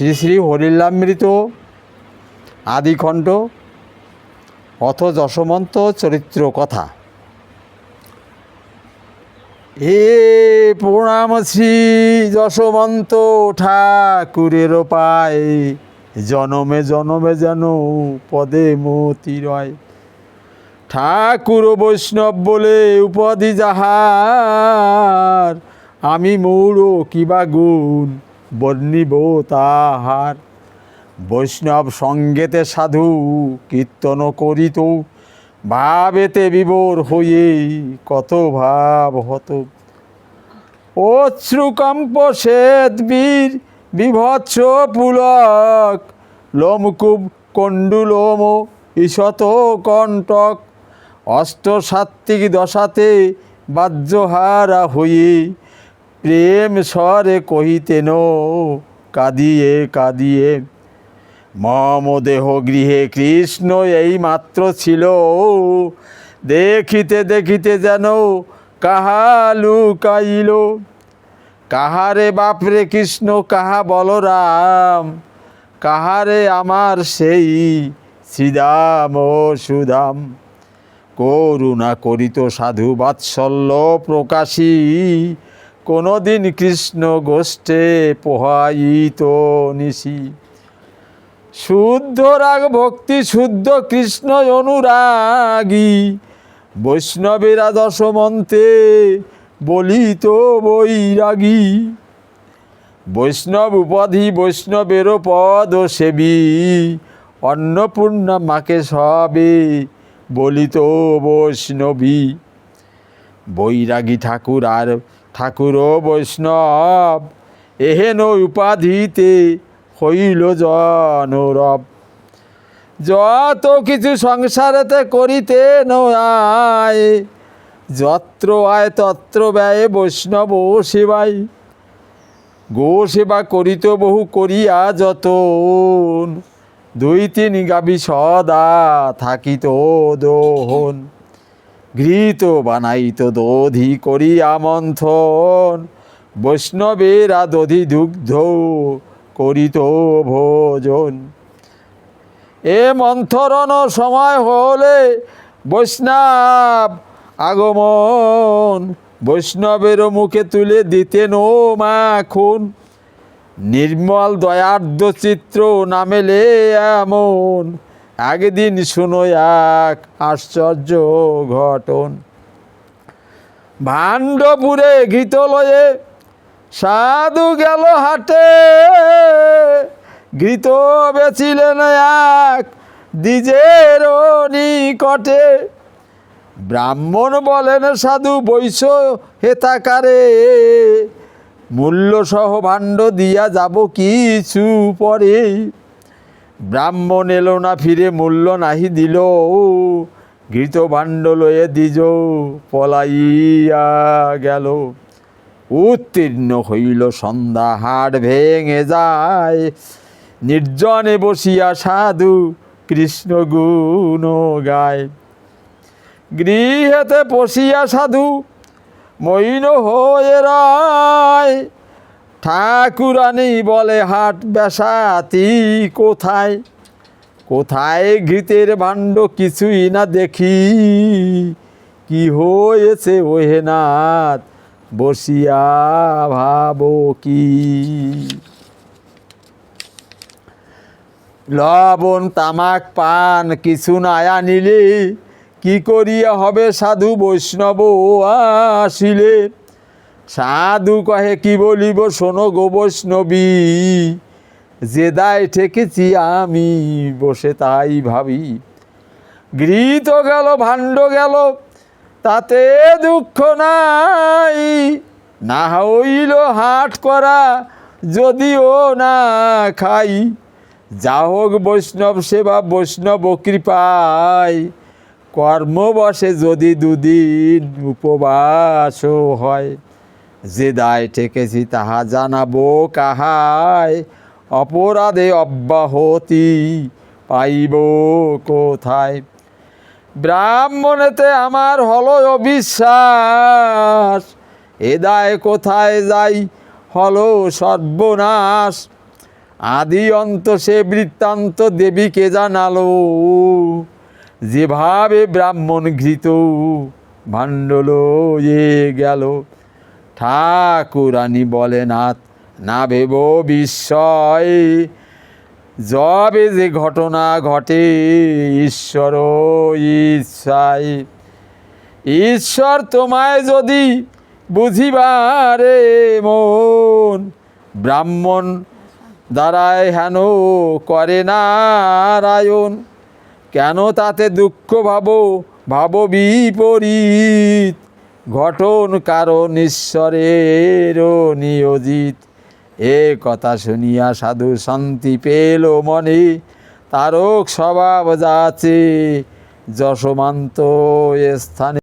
শ্রী শ্রী হরিলামৃত আদিখণ্ড অথ যশমন্ত চরিত্র কথা। এ প্রণাম শ্রী যশবন্ত ঠাকুরের পায়, জনমে জনমে যেন পদে মতি রয়। ঠাকুর বৈষ্ণব বলে উপাধি যাহার, আমি মৌর কিবা গুণ বর্ণিব তাহার বৈষ্ণব সঙ্গেতে সাধু কীর্তন করিত, ভাবেতে বিভোর হয়ে কত ভাব হত। অশ্রুকম্প শ্বেত বীর, বিভৎস পুলক, লোমকূপ, কণ্ডুলোম ঈশত কণ্টক, অষ্টসাত্ত্বিক দশাতে বাহ্যহারা হয়ে প্রেম স্বরে কহিতেন কাঁদিয়ে কাঁদিয়ে, মম দেহ গৃহে কৃষ্ণ এই মাত্র ছিল। দেখিতে দেখিতে যেন কাহা লুকাইল, কাহারে বাপরে কৃষ্ণ, কাহা বলরাম, কাহারে আমার সেই শ্রীদাম ও সুদাম। করুণা করিত সাধু বাৎসল্য প্রকাশী কোনোদিন কৃষ্ণ গোষ্ঠে পোহাইত নিশি। শুদ্ধ রাগ ভক্তি, শুদ্ধ কৃষ্ণ অনুরাগী, বৈষ্ণবেরা দশমন্তে বলিত বৈরাগী। বৈষ্ণব উপাধি বৈষ্ণবেরও পদ সেবী, অন্নপূর্ণা মাকে সবে বলিত বৈষ্ণবী। বৈরাগী ঠাকুর আর ঠাকুরও বৈষ্ণব, এহেন উপাধিতে হইল জনরব। যত কিছু সংসারেতে করিতে নয়, যত্র আয় তত্র ব্যয় বৈষ্ণব সেবাই। গো সেবা করিত বহু করিয়া যতন, দুই তিন গাবি সদা থাকিত দোহন। ঘৃত বানাইত দধি করিয়া মন্থন বৈষ্ণবেরা দধি দুগ্ধ করিত ভোজন। এ মন্থরণ সময় হলে বৈষ্ণব আগমন। বৈষ্ণবের মুখে তুলে দিতেন ও মাখন। নির্মল দয়ার্দ্র চিত্র নামেলে এমন। একদিন শুনো এক আশ্চর্য ঘটন। ভাণ্ডপুরে ঘৃত লয়ে সাধু গেল হাটে। ঘৃত বেচিলেন এক দ্বিজের নিকটে। ব্রাহ্মণ বলেন, সাধু বৈশ্য হেতাকারে মূল্য সহ ভাণ্ড দিয়া যাব কিছু পরে। ব্রাহ্মণ এলো না, ফিরে মূল্য নাহি দিল। ঘৃত ভাণ্ড লয়ে দিজ পলাইয়া গেল। উত্তীর্ণ হইল সন্ধ্যা হাট ভেঙে যায়। নির্জনে বসিয়া সাধু কৃষ্ণ গুণ গায়। গৃহেতে পশিয়া সাধু মৈন হয়ে রায়। ঠাকুরানি বলে, হাট বেসাতি কোথায়? কোথায় ঘৃতের ভাণ্ড কিছুই না দেখি। কি হয়েছে ওহে নাথ? বসিয়া ভাবো কি? লবণ, তামাক, পান কিছু নায়া নিলে কি করিয়া হবে সাধু বৈষ্ণব আসিলে? সাধু কহে, কি বলিব শোনো গো বৈষ্ণবী? যে দায় ঠেকেছি আমি, বসে তাই ভাবি। গৃহীত গেল, ভাণ্ড গেল, তাতে দুঃখ নাই। না হইল হাট করা, যদিও না খাই। যা হোক বৈষ্ণব সেবা, বৈষ্ণব কৃপায়। কর্মবশে যদি দুদিন উপবাসও হয়। যে দায় ঠেকেছি তাহা জানাব কাহায় অপরাধে অব্যাহতি পাইব কোথায়? ব্রাহ্মণেতে আমার হলো অবিশ্বাস। এ দায় কোথায় যাই? হলো সর্বনাশ। আদি অন্ত সে বৃত্তান্ত দেবীকে জানালো? যেভাবে ব্রাহ্মণ ঘৃত, ভাণ্ডল এ গেল। ঠাকুরানী বলে নাথ না ভেব বিস্ময়। যবে যে ঘটনা ঘটে ঈশ্বর ইচ্ছায় ঈশ্বর তোমায় যদি বুঝিবারে মন, ব্রাহ্মণ দ্বারায় হেন করে নারায়ণ। কেন তাতে দুঃখ ভাবো ভাবো বিপরীত? ঘটন কারণ ঈশ্বরের নিয়োজিত। এ কথা শুনিয়া সাধু শান্তি পেল মনে। তারক স্বভাব যাচ্ছে যশমান্ত স্থানে